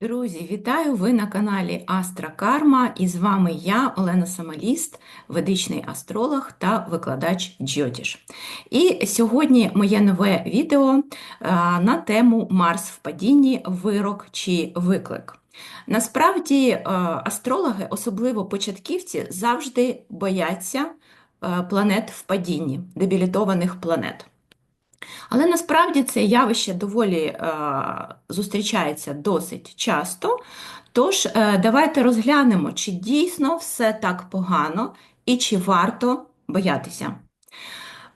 Друзі, вітаю! Ви на каналі Астра Карма і з вами я, Олена Самаліст, ведичний астролог та викладач Джотіш. І сьогодні моє нове відео на тему Марс в падінні, вирок чи виклик. Насправді, астрологи, особливо початківці, завжди бояться планет в падінні, дебілітованих планет. Але насправді це явище доволі е, зустрічається досить часто. Тож, е, давайте розглянемо, чи дійсно все так погано і чи варто боятися.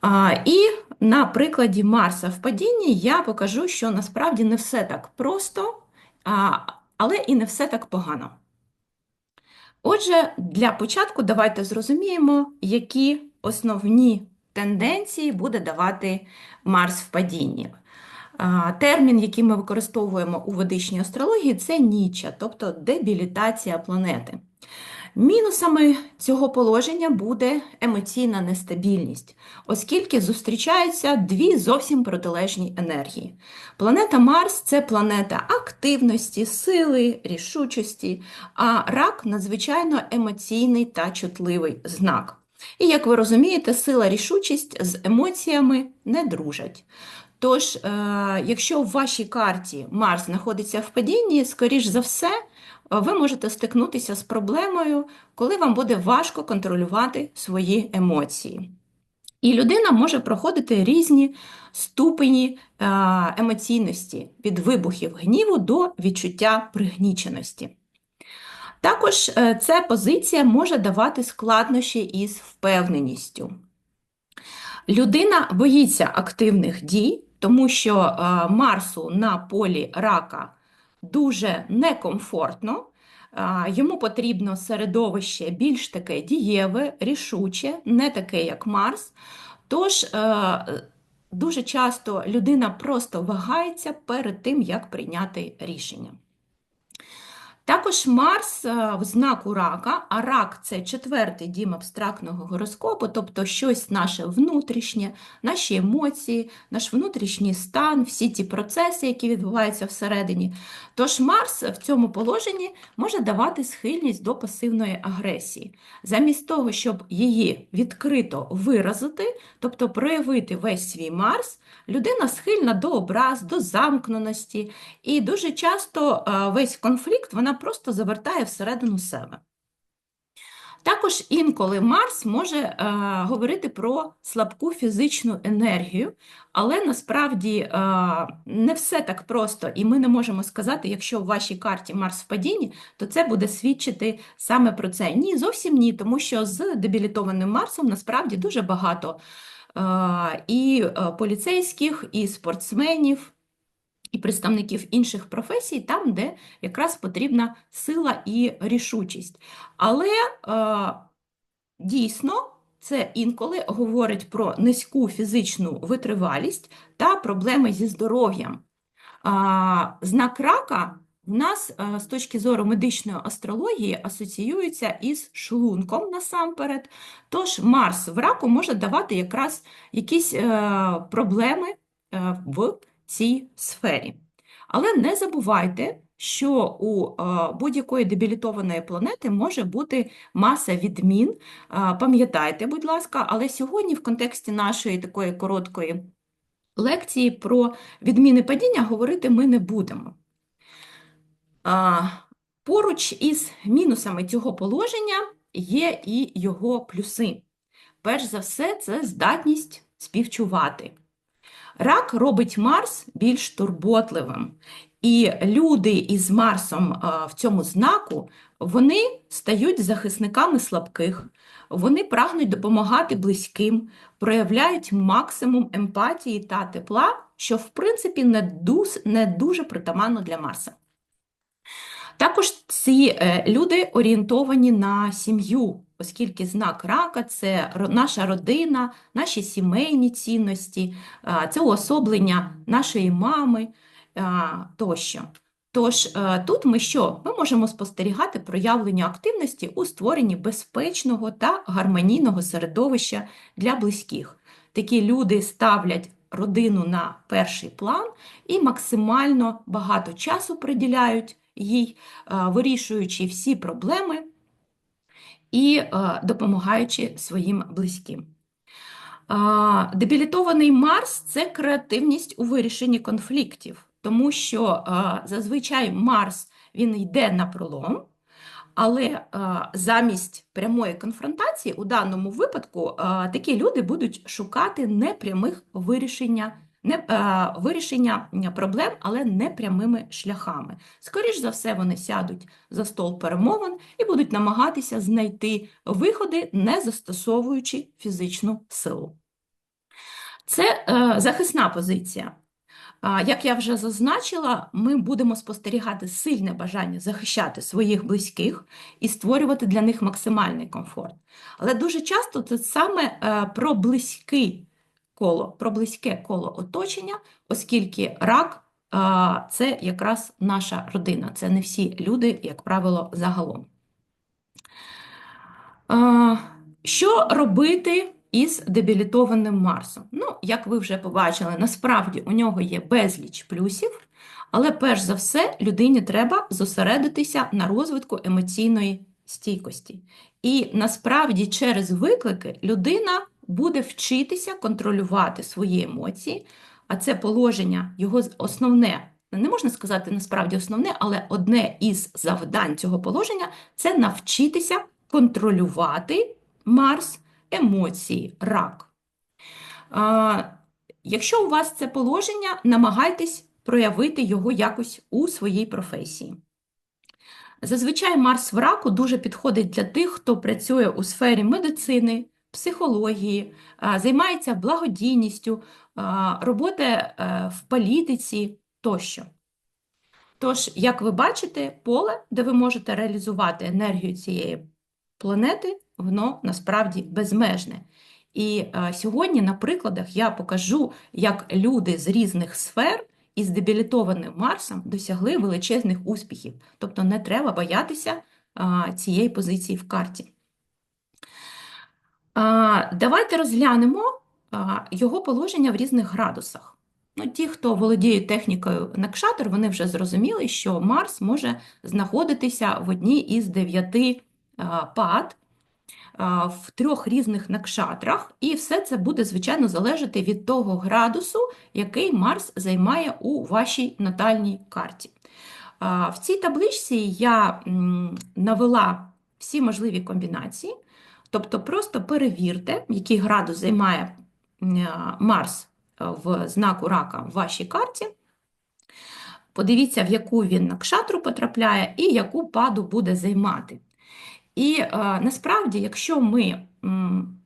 А, і на прикладі Марса в падінні я покажу, що насправді не все так просто, а, але і не все так погано. Отже, для початку давайте зрозуміємо, які основні тенденції буде давати Марс в падінні. Термін, який ми використовуємо у ведичній астрології, це ніча, тобто дебілітація планети. Мінусами цього положення буде емоційна нестабільність, оскільки зустрічаються дві зовсім протилежні енергії. Планета Марс це планета активності, сили, рішучості, а рак надзвичайно емоційний та чутливий знак. І, як ви розумієте, сила рішучість з емоціями не дружать. Тож, е, якщо в вашій карті Марс знаходиться в падінні, скоріш за все, е, ви можете стикнутися з проблемою, коли вам буде важко контролювати свої емоції. І людина може проходити різні ступені е, емоційності від вибухів гніву до відчуття пригніченості. Також е, ця позиція може давати складнощі із впевненістю. Людина боїться активних дій, тому що е, Марсу на полі рака дуже некомфортно, е, йому потрібно середовище більш таке дієве, рішуче, не таке, як Марс. Тож дуже часто людина просто вагається перед тим, як прийняти рішення. Також Марс е, в знаку рака, а рак це четвертий дім абстрактного гороскопу, тобто щось наше внутрішнє, наші емоції, наш внутрішній стан, всі ті процеси, які відбуваються всередині. Тож Марс в цьому положенні може давати схильність до пасивної агресії. Замість того, щоб її відкрито виразити, тобто проявити весь свій Марс, людина схильна до образ, до замкненості, і дуже часто е, весь конфлікт вона просто завертає всередину себе. Також інколи Марс може е, говорити про слабку фізичну енергію, але насправді е, не все так просто, і ми не можемо сказати, якщо в вашій карті Марс в падінні, то це буде свідчити саме про це. Ні, зовсім ні, тому що з дебілітованим Марсом насправді дуже багато е, і е, поліцейських, і спортсменів і представників інших професій, там, де якраз потрібна сила і рішучість. Але е, дійсно це інколи говорить про низьку фізичну витривалість та проблеми зі здоров'ям. Знак рака в нас е, з точки зору медичної астрології асоціюється із шлунком насамперед. Тож Марс в раку може давати якраз якісь е, проблеми е, в цій сфері. Але не забувайте, що у е, будь-якої дебілітованої планети може бути маса відмін. Е, пам'ятайте, будь ласка, але сьогодні в контексті нашої такої короткої лекції про відміни падіння говорити ми не будемо. Поруч із мінусами цього положення є і його плюси. Перш за все, це здатність співчувати. Рак робить Марс більш турботливим. І люди із Марсом в цьому знаку вони стають захисниками слабких, вони прагнуть допомагати близьким, проявляють максимум емпатії та тепла, що, в принципі, не дуже, притаманно для Марса. Також ці е, люди орієнтовані на сім'ю, оскільки знак рака це наша родина, наші сімейні цінності, це уособлення нашої мами тощо. Тож е, тут ми що? Ми можемо спостерігати проявлення активності у створенні безпечного та гармонійного середовища для близьких. Такі люди ставлять родину на перший план і максимально багато часу приділяють їй, е, вирішуючи всі проблеми і е, допомагаючи своїм близьким. Дебілітований Марс це креативність у вирішенні конфліктів, тому що зазвичай Марс він йде на пролом, але а, замість прямої конфронтації у даному випадку а, такі люди будуть шукати непрямих вирішення, не, а, вирішення проблем, але непрямими шляхами. Скоріш за все, вони сядуть за стол перемовин і будуть намагатися знайти виходи, не застосовуючи фізичну силу. Це е, захисна позиція. Як я вже зазначила, ми будемо спостерігати сильне бажання захищати своїх близьких і створювати для них максимальний комфорт. Але дуже часто це саме е, про близьке коло, про близьке коло оточення, оскільки рак це якраз наша родина, це не всі люди, як правило, загалом. Що робити? із дебілітованим Марсом. Ну, як ви вже побачили, насправді у нього є безліч плюсів, але перш за все людині треба зосередитися на розвитку емоційної стійкості. І насправді через виклики людина буде вчитися контролювати свої емоції, а це положення, його основне. Не можна сказати насправді основне, але одне із завдань цього положення це навчитися контролювати Марс емоції, рак. А, Якщо у вас це положення, намагайтесь проявити його якось у своїй професії. Зазвичай Марс в раку дуже підходить для тих, хто працює у сфері медицини, психології, займається благодійністю, роботи е, в політиці тощо. Тож, як ви бачите, поле, де ви можете реалізувати енергію цієї планети, воно насправді безмежне. І сьогодні на прикладах я покажу, як люди з різних сфер із дебілітованим Марсом досягли величезних успіхів. Тобто не треба боятися цієї позиції в карті. Давайте розглянемо його положення в різних градусах. Ну, Ті, хто володіє технікою Накшатор, вони вже зрозуміли, що Марс може знаходитися в одній із дев'яти пад в трьох різних накшатрах, і все це буде, звичайно, залежати від того градусу, який Марс займає у вашій натальній карті. В цій табличці я навела всі можливі комбінації, тобто просто перевірте, який градус займає Марс в знаку рака в вашій карті. Подивіться, в яку він накшатру потрапляє і яку паду буде займати. І е, насправді, якщо ми м,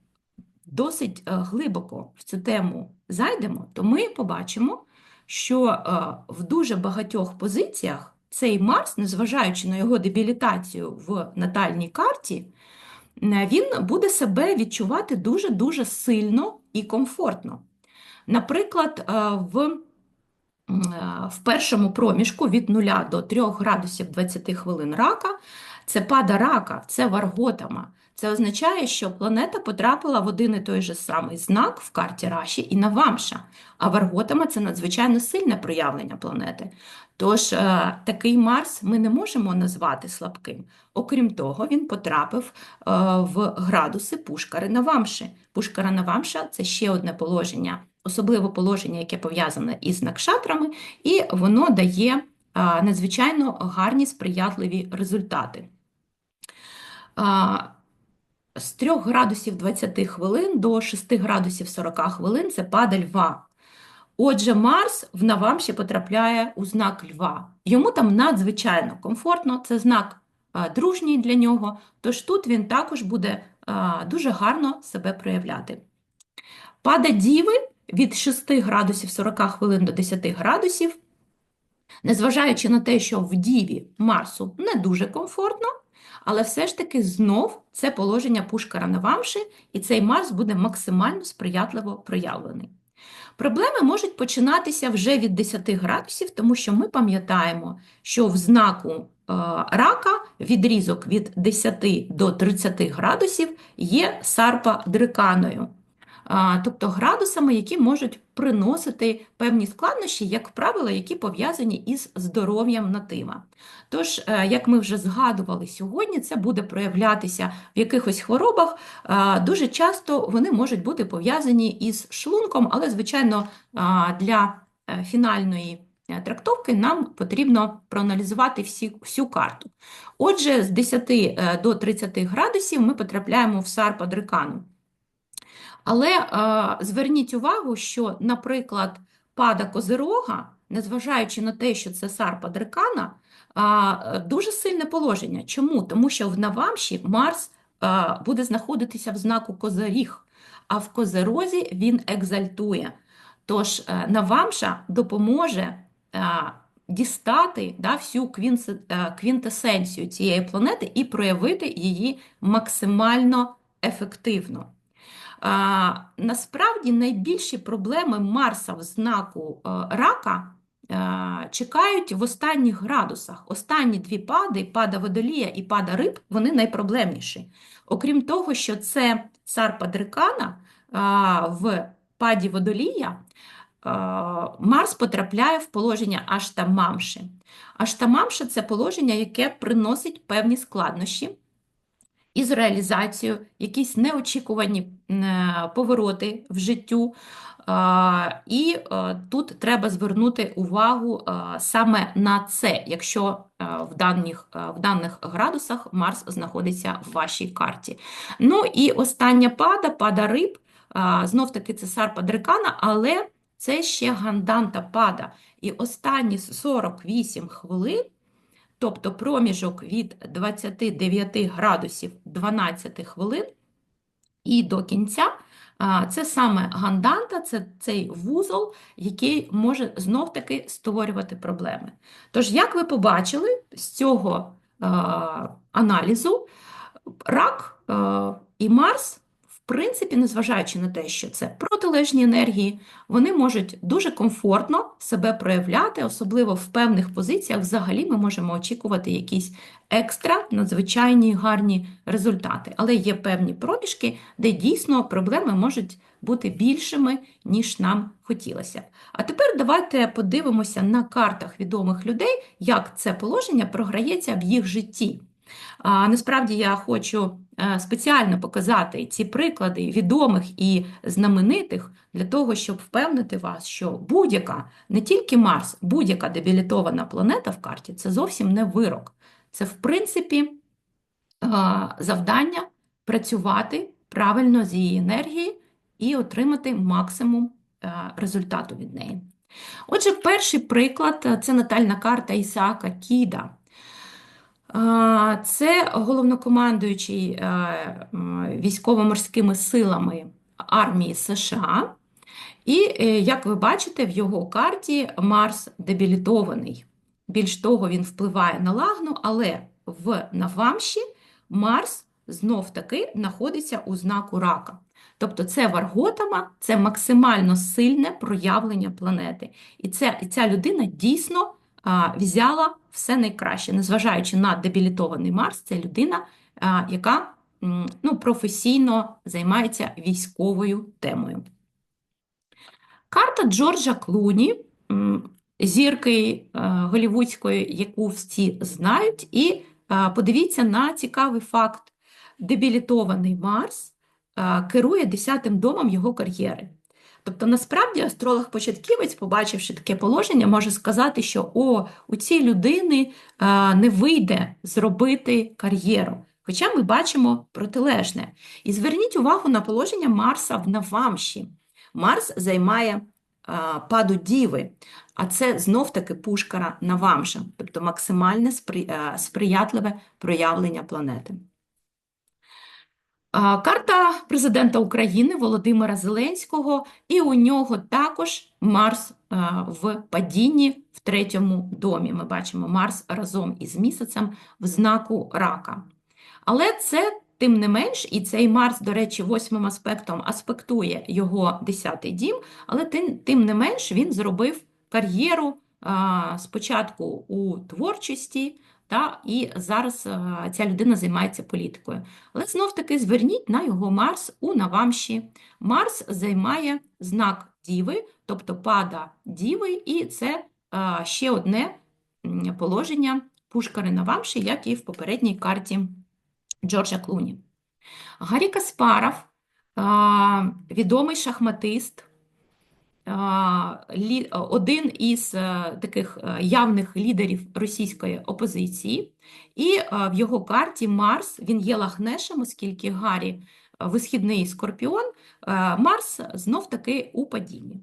досить е, глибоко в цю тему зайдемо, то ми побачимо, що е, в дуже багатьох позиціях цей Марс, незважаючи на його дебілітацію в натальній карті, він буде себе відчувати дуже-дуже сильно і комфортно. Наприклад, е, в е, в першому проміжку від 0 до 3 градусів 20 хвилин рака це пада рака, це варготама. Це означає, що планета потрапила в один і той же самий знак в карті Раші і на Вамша. А варготама це надзвичайно сильне проявлення планети. Тож е, такий Марс ми не можемо назвати слабким. Окрім того, він потрапив е, в градуси Пушкари на Вамші. Пушкара на Вамша це ще одне положення, особливе положення, яке пов'язане із накшатрами, і воно дає е, надзвичайно гарні сприятливі результати з 3 градусів 20 хвилин до 6 градусів 40 хвилин це пада льва. Отже, Марс в Навамші потрапляє у знак льва. Йому там надзвичайно комфортно, це знак дружній для нього, тож тут він також буде дуже гарно себе проявляти. Пада діви від 6 градусів 40 хвилин до 10 градусів, незважаючи на те, що в діві Марсу не дуже комфортно, але все ж таки знов це положення Пушкара на вамші, і цей Марс буде максимально сприятливо проявлений. Проблеми можуть починатися вже від 10 градусів, тому що ми пам'ятаємо, що в знаку е, рака відрізок від 10 до 30 градусів є сарпа дриканою. Тобто градусами, які можуть приносити певні складнощі, як правило, які пов'язані із здоров'ям натива. Тож, е, як ми вже згадували сьогодні, це буде проявлятися в якихось хворобах. Дуже часто вони можуть бути пов'язані із шлунком, але, звичайно, для е, фінальної е, трактовки нам потрібно проаналізувати всі, всю карту. Отже, з 10 е, до 30 градусів ми потрапляємо в сарпа дрикану. Але е, зверніть увагу, що, наприклад, пада козирога, незважаючи на те, що це сарпа дрикана, е, дуже сильне положення. Чому? Тому що в Навамші Марс е, буде знаходитися в знаку Козиріг, а в Козерозі він екзальтує. Тож е, Навамша допоможе е, дістати да, всю е, квінтесенцію цієї планети і проявити її максимально ефективно. Насправді найбільші проблеми Марса в знаку е, рака е, чекають в останніх градусах. Останні дві пади, пада водолія і пада риб, вони найпроблемніші. Окрім того, що це цар Дрикана а, в паді водолія, Марс потрапляє в положення Аштамамши. Аштамамша – це положення, яке приносить певні складнощі із реалізацією, якісь неочікувані е, повороти в життю. І е, тут треба звернути увагу е, саме на це, якщо в даних, в даних градусах Марс знаходиться в вашій карті. Ну і остання пада, пада риб, знов таки це сарпа дрикана, але це ще ганданта пада. І останні 48 хвилин тобто проміжок від 29 градусів 12 хвилин і до кінця, це саме ганданта, це цей вузол, який може знов-таки створювати проблеми. Тож, як ви побачили з цього а, аналізу, рак а, і Марс принципі, незважаючи на те, що це протилежні енергії, вони можуть дуже комфортно себе проявляти, особливо в певних позиціях. Взагалі ми можемо очікувати якісь екстра надзвичайні гарні результати. Але є певні проміжки, де дійсно проблеми можуть бути більшими, ніж нам хотілося. А тепер давайте подивимося на картах відомих людей, як це положення програється в їх житті. Насправді я хочу е, спеціально показати ці приклади відомих і знаменитих для того, щоб впевнити вас, що будь-яка, не тільки Марс, будь-яка дебілітована планета в карті це зовсім не вирок. Це, в принципі, е, завдання працювати правильно з її енергії і отримати максимум е, результату від неї. Отже, перший приклад це натальна карта Ісаака Кіда. Це головнокомандуючий е, військово-морськими силами армії США. І, е, як ви бачите, в його карті Марс дебілітований. Більш того, він впливає на лагну, але в Навамші Марс знов-таки знаходиться у знаку рака. Тобто це Варготама, це максимально сильне проявлення планети. І, і ця людина дійсно взяла все найкраще, незважаючи на дебілітований Марс, це людина, яка ну, професійно займається військовою темою. Карта Джорджа Клуні, зірки голівудської, яку всі знають, і подивіться на цікавий факт: дебілітований Марс керує 10-м домом його кар'єри. Тобто, насправді, астролог-початківець, побачивши таке положення, може сказати, що о, у цій людини а, не вийде зробити кар'єру. Хоча ми бачимо протилежне. І зверніть увагу на положення Марса в Навамші. Марс займає а, паду Діви, а це знов-таки пушкара Навамша, тобто максимальне спри... а, сприятливе проявлення планети. Карта президента України Володимира Зеленського, і у нього також Марс в падінні в третьому домі. Ми бачимо Марс разом із місяцем в знаку рака. Але це, тим не менш, і цей Марс, до речі, восьмим аспектом аспектує його десятий дім, але тим, тим не менш він зробив кар'єру спочатку у творчості, та, і зараз е, ця людина займається політикою. Але знов-таки зверніть на його Марс у Навамші. Марс займає знак Діви, тобто пада Діви, і це е, ще одне положення Пушкари Навамші, як і в попередній карті Джорджа Клуні. Гаррі Каспаров, а, відомий шахматист, а, один із е, таких е, явних лідерів російської опозиції. І е, в його карті Марс, він є лахнешем, оскільки Гаррі е, висхідний скорпіон, е, Марс знов-таки у падінні.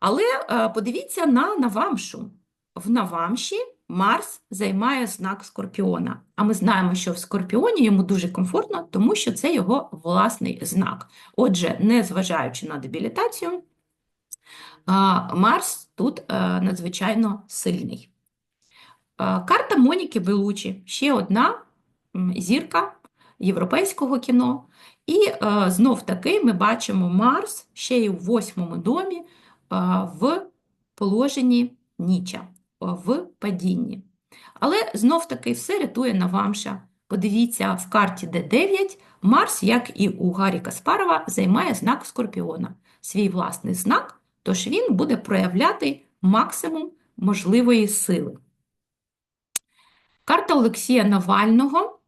Але е, подивіться на Навамшу. В Навамші Марс займає знак Скорпіона. А ми знаємо, що в Скорпіоні йому дуже комфортно, тому що це його власний знак. Отже, незважаючи на дебілітацію, Марс тут е, надзвичайно сильний. Е, Карта Моніки Белучі ще одна зірка європейського кіно. І е, знов таки ми бачимо Марс ще й у восьмому домі в положенні Ніча, в падінні. Але знов таки все рятує Навамша. Подивіться, в карті Д9 Марс, як і у Гаррі Каспарова, займає знак Скорпіона, свій власний знак, тож він буде проявляти максимум можливої сили. Карта Олексія Навального,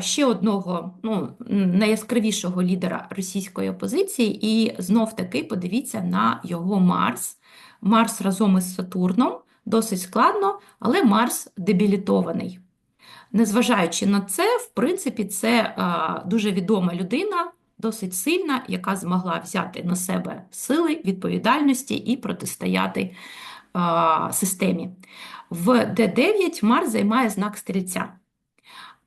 ще одного ну, найяскравішого лідера російської опозиції, і знов-таки подивіться на його Марс. Марс разом із Сатурном, досить складно, але Марс дебілітований. Незважаючи на це, в принципі, це дуже відома людина, досить сильна, яка змогла взяти на себе сили, відповідальності і протистояти а, системі. В Д9 Марс займає знак стрільця.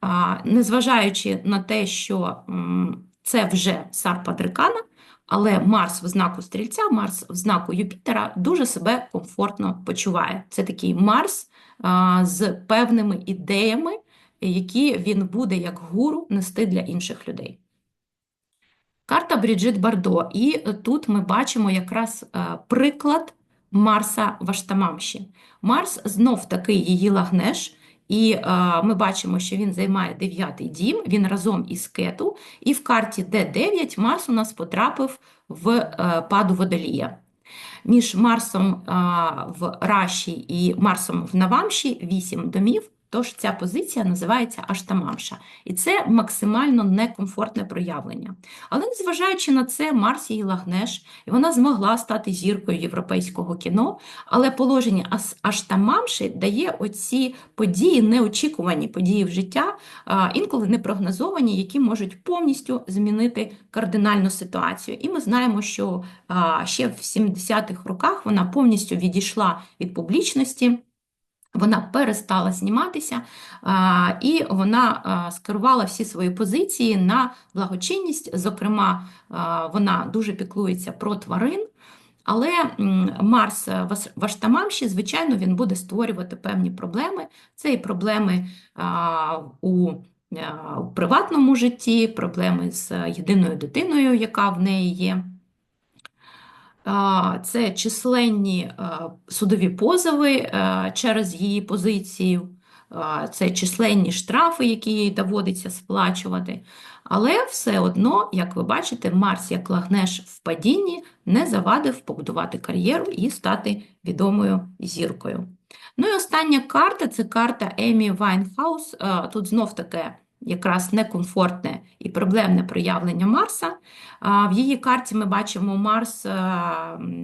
А, Незважаючи на те, що м, це вже Сарпа Дрикана, але Марс в знаку стрільця, Марс в знаку Юпітера дуже себе комфортно почуває. Це такий Марс а, з певними ідеями, які він буде як гуру нести для інших людей. Карта Бріджит Бардо. І тут ми бачимо якраз е, приклад Марса в Аштамамші. Марс знов таки її лагнеш, і е, ми бачимо, що він займає дев'ятий дім, він разом із Кету, і в карті Д9 Марс у нас потрапив в е, паду Водолія. Між Марсом а, в Раші і Марсом в Навамші 8 домів, тож ця позиція називається Аштамамша. І це максимально некомфортне проявлення. Але незважаючи на це, Марс її лагнеш, і вона змогла стати зіркою європейського кіно, але положення Аштамамші дає оці події, неочікувані події в життя, інколи непрогнозовані, які можуть повністю змінити кардинальну ситуацію. І ми знаємо, що ще в 70-х роках вона повністю відійшла від публічності. Вона перестала зніматися, і вона скерувала всі свої позиції на благочинність. Зокрема, вона дуже піклується про тварин. Але Марс в Ас- в Аштамамші, звичайно, він буде створювати певні проблеми. Це і проблеми а, у, приватному житті, проблеми з єдиною дитиною, яка в неї є. Це численні судові позови через її позицію, це численні штрафи, які їй доводиться сплачувати. Але все одно, як ви бачите, Марс як лагнеш в падінні не завадив побудувати кар'єру і стати відомою зіркою. Ну і остання карта це карта Емі Вайнхаус. Тут знов таке якраз некомфортне і проблемне проявлення Марса. В її карті ми бачимо, Марс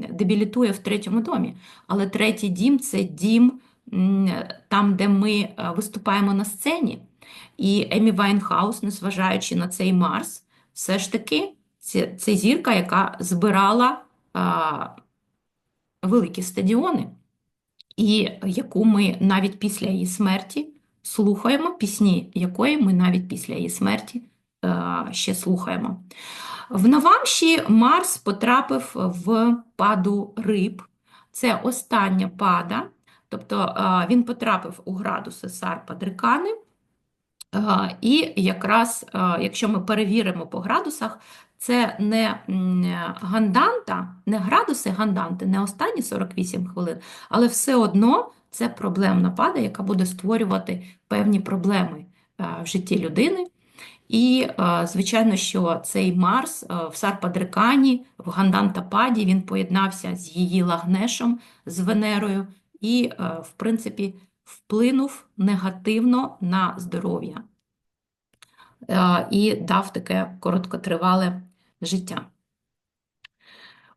дебілітує в третьому домі, але третій дім це дім там, де ми виступаємо на сцені. І Емі Вайнхаус, незважаючи на цей Марс, все ж таки це, це зірка, яка збирала а, великі стадіони, і яку ми навіть після її смерті слухаємо, пісні якої ми навіть після її смерті е, ще слухаємо. В Навамші Марс потрапив в паду риб. Це остання пада, тобто е, він потрапив у градуси Сарпа Дрикани. Е, І якраз, якщо ми перевіримо по градусах, це не ганданта, не градуси ганданти, не останні 48 хвилин, але все одно це проблемна пада, яка буде створювати певні проблеми е, в житті людини. І, е, звичайно, що цей Марс е, в Сарпадрикані, в Гандантападі, він поєднався з її лагнешем, з Венерою, і, в принципі, вплинув негативно на здоров'я і дав таке короткотривале життя.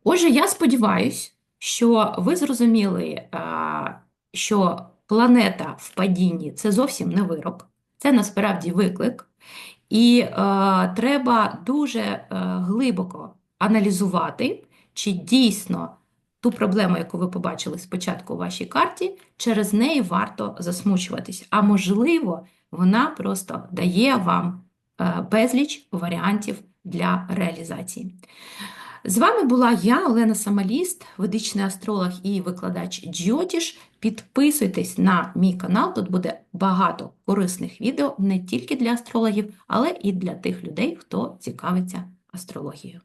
Отже, я сподіваюся, що ви зрозуміли, що планета в падінні це зовсім не вирок, це насправді виклик. І е, треба дуже е, глибоко аналізувати, чи дійсно ту проблему, яку ви побачили спочатку у вашій карті, через неї варто засмучуватись. А можливо, вона просто дає вам е, безліч варіантів для реалізації. З вами була я, Олена Самаліст, ведичний астролог і викладач Джотіш. Підписуйтесь на мій канал, тут буде багато корисних відео не тільки для астрологів, але і для тих людей, хто цікавиться астрологією.